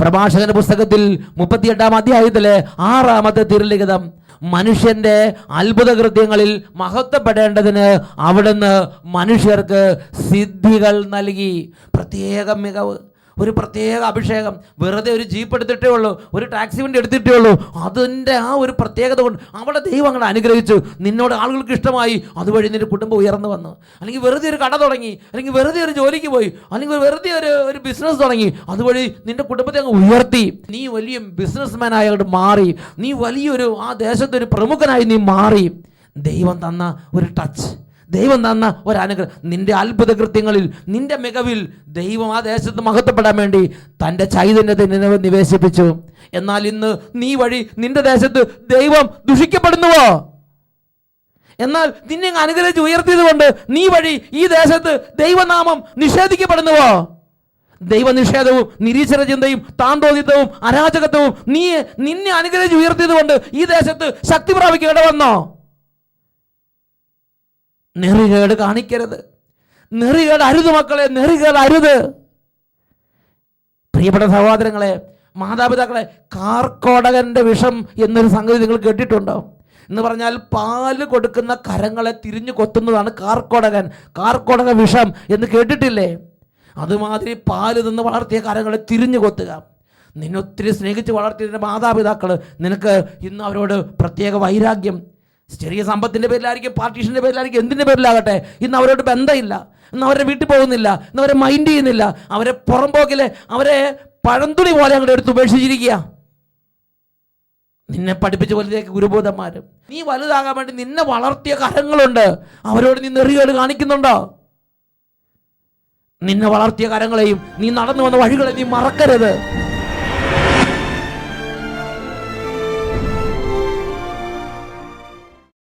പ്രഭാഷകന്റെ പുസ്തകത്തിൽ മുപ്പത്തിയെട്ടാം അധ്യായത്തിലെ ആറാമത്തെ തിരുലിഖിതം മനുഷ്യന്റെ അത്ഭുത കൃത്യങ്ങളിൽ മഹത്വപ്പെടേണ്ടതിന് അവിടുന്ന് മനുഷ്യർക്ക് സിദ്ധികൾ നൽകി. പ്രത്യേക മികവ്. ഒരു പ്രത്യേക അഭിഷേകം. വെറുതെ ഒരു ജീപ്പ് എടുത്തിട്ടേ ഉള്ളൂ ഒരു ടാക്സി വണ്ടി എടുത്തിട്ടേ ഉള്ളൂ. അതിന്റെ ആ ഒരു പ്രത്യേകത കൊണ്ട് അവിടെ ദൈവം അങ്ങനെ അനുഗ്രഹിച്ചു. നിന്നോട് ആളുകൾക്ക് ഇഷ്ടമായി. അതുവഴി നിന്റെ കുടുംബം ഉയർന്നു വന്നു. അല്ലെങ്കിൽ വെറുതെ ഒരു കട തുടങ്ങി. അല്ലെങ്കിൽ വെറുതെ ഒരു ജോലിക്ക് പോയി. അല്ലെങ്കിൽ വെറുതെ ഒരു ഒരു ബിസിനസ് തുടങ്ങി. അതുവഴി നിന്റെ കുടുംബത്തെ അങ്ങ് ഉയർത്തി. നീ വലിയ ബിസിനസ്മാൻ ആയിട്ട് മാറി. നീ വലിയൊരു ആ ദേശത്തൊരു പ്രമുഖനായി നീ മാറി. ദൈവം തന്ന ഒരു ടച്ച് ദൈവം തന്ന ഒരനുഗ്രഹം. നിന്റെ അത്ഭുത കൃത്യങ്ങളിൽ നിന്റെ മികവിൽ ദൈവം ആ ദേശത്ത് മഹത്വപ്പെടാൻ വേണ്ടി തന്റെ ചൈതന്യത്തെ നിന്നെ നിവേശിപ്പിച്ചു. എന്നാൽ ഇന്ന് നീ വഴി നിന്റെ ദേശത്ത് ദൈവം ദുഷിക്കപ്പെടുന്നുവോ? എന്നാൽ നിന്നെ അനുഗ്രഹിച്ച് ഉയർത്തിയത് കൊണ്ട് നീ വഴി ഈ ദേശത്ത് ദൈവനാമം നിഷേധിക്കപ്പെടുന്നുവോ? ദൈവനിഷേധവും നിരീശ്വര ചിന്തയും താന്തോദിത്വവും അരാജകത്വവും നീ നിന്നെ അനുഗ്രഹിച്ച് ഉയർത്തിയത് കൊണ്ട് ഈ ദേശത്ത് ശക്തി പ്രാപിക്കുക ഇടവന്നോ നെറികേട് കാണിക്കരുത്. നെറികേട് അരുത് മക്കളെ നെറികേട് അരുത്. പ്രിയപ്പെട്ട സഹോദരങ്ങളെ മാതാപിതാക്കളെ കാർക്കോടകന്റെ വിഷം എന്നൊരു സംഗതി നിങ്ങൾ കേട്ടിട്ടുണ്ടോ? എന്ന് പറഞ്ഞാൽ പാൽ കൊടുക്കുന്ന കരങ്ങളെ തിരിഞ്ഞു കൊത്തുന്നതാണ് കാർക്കോടകൻ. കാർക്കോടക വിഷം എന്ന് കേട്ടിട്ടില്ലേ? അതുമാതിരി പാൽ നിന്ന് വളർത്തിയ കരങ്ങളെ തിരിഞ്ഞു കൊത്തുക. നിന്നൊത്തിരി സ്നേഹിച്ച് വളർത്തിയ മാതാപിതാക്കൾ നിനക്ക് ഇന്ന് അവരോട് പ്രത്യേക വൈരാഗ്യം ചെറിയ സമ്പത്തിന്റെ പേരിലായിരിക്കും പാർട്ടീഷന്റെ പേരിലായിരിക്കും എന്തിന്റെ പേരിലാകട്ടെ? ഇന്ന് അവരോട് ബന്ധമില്ല. ഇന്ന് അവരെ വീട്ടിൽ പോകുന്നില്ല. ഇന്ന് അവരെ മൈൻഡ് ചെയ്യുന്നില്ല. അവരെ പുറംപോക്കിൽ അവരെ പഴന്തുണി പോലെ അങ്ങോട്ട് എടുത്ത് ഉപേക്ഷിച്ചിരിക്കുക. നിന്നെ പഠിപ്പിച്ച വലുതേക്ക് ഗുരുബോധന്മാരും. നീ വലുതാകാൻ വേണ്ടി നിന്നെ വളർത്തിയ കരങ്ങളുണ്ട്. അവരോട് നീ നെറികേട് കാണിക്കുന്നുണ്ടോ? നിന്നെ വളർത്തിയ കരങ്ങളെയും നീ നടന്നു വന്ന വഴികളെ നീ മറക്കരുത്.